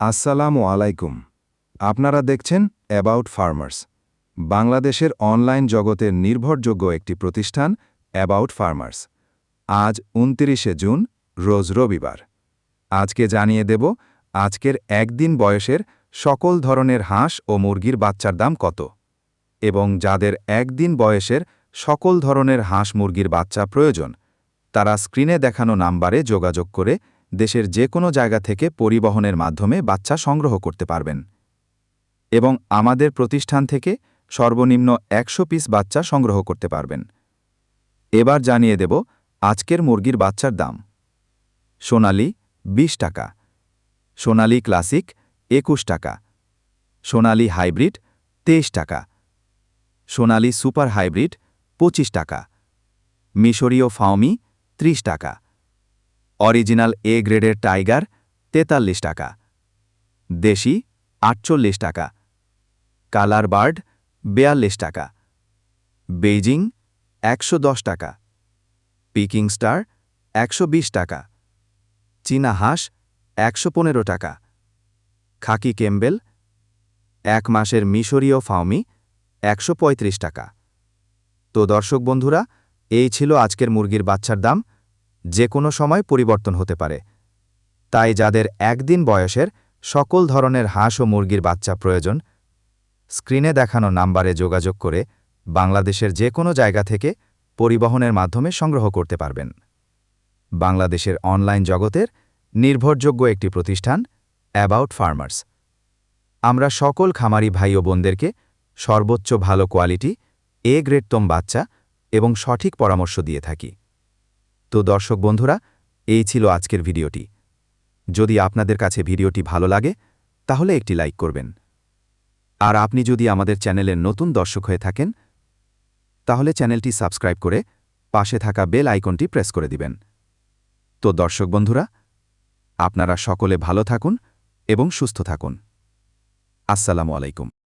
আসসালামু আলাইকুম। আপনারা দেখছেন অ্যাবাউট ফার্মার্স বাংলাদেশের অনলাইন জগতের নির্ভরযোগ্য একটি প্রতিষ্ঠান অ্যাবাউট ফার্মার্স আজ উনতিরিশে জুন, রোজ রবিবার। আজকে জানিয়ে দেব, আজকের একদিন বয়সের সকল ধরনের হাঁস ও মুরগির বাচ্চার দাম কত, এবং যাদের একদিন বয়সের সকল ধরনের হাঁস মুরগির বাচ্চা প্রয়োজন, তারা স্ক্রিনে দেখানো নাম্বারে যোগাযোগ করে দেশের যে কোনো জায়গা থেকে পরিবহনের মাধ্যমে বাচ্চা সংগ্রহ করতে পারবেন। এবং আমাদের প্রতিষ্ঠান থেকে সর্বনিম্ন একশো পিস বাচ্চা সংগ্রহ করতে পারবেন। এবার জানিয়ে দেব আজকের মুরগির বাচ্চার দাম। সোনালি ২০ টাকা, সোনালি ক্লাসিক একুশ টাকা, সোনালি হাইব্রিড তেইশ টাকা, সোনালি সুপার হাইব্রিড পঁচিশ টাকা, মিশরীয় ফাওমি ৩০ টাকা। অরিজিনাল এ গ্রেডের টাইগার তেতাল্লিশ টাকা। দেশি আটচল্লিশ টাকা। কালার বার্ড বেয়াল্লিশ টাকা। বেইজিং একশো দশ টাকা। পিকিং স্টার একশো বিশ টাকা। চীনা হাঁস একশো পনেরো টাকা। খাকি কেম্বেল এক মাসের মিশরীয় ফাউমি একশো পঁয়ত্রিশ টাকা। তো দর্শক বন্ধুরা, এই ছিল আজকের মুরগির বাচ্চার দাম। যে কোনো সময় পরিবর্তন হতে পারে। তাই যাদের একদিন বয়সের সকল ধরনের হাঁস ও মুরগির বাচ্চা প্রয়োজন, স্ক্রিনে দেখানো নাম্বারে যোগাযোগ করে বাংলাদেশের যে কোনো জায়গা থেকে পরিবহনের মাধ্যমে সংগ্রহ করতে পারবেন। বাংলাদেশের অনলাইন জগতের নির্ভরযোগ্য একটি প্রতিষ্ঠান, অ্যাবাউট ফার্মার্স। আমরা সকল খামারি ভাই ও বোনদেরকে সর্বোচ্চ ভালো কোয়ালিটি, এ গ্রেডতম বাচ্চা এবং সঠিক পরামর্শ দিয়ে থাকি। তো দর্শক বন্ধুরা, এই ছিল আজকের ভিডিওটি। যদি আপনাদের কাছে ভিডিওটি ভালো লাগে, তাহলে একটি লাইক করবেন। আর আপনি যদি আমাদের চ্যানেলের নতুন দর্শক হয়ে থাকেন, তাহলে চ্যানেলটি সাবস্ক্রাইব করে পাশে থাকা বেল আইকনটি প্রেস করে দিবেন। তো দর্শক বন্ধুরা, আপনারা সকলে ভালো থাকুন এবং সুস্থ থাকুন। আসসালামু আলাইকুম।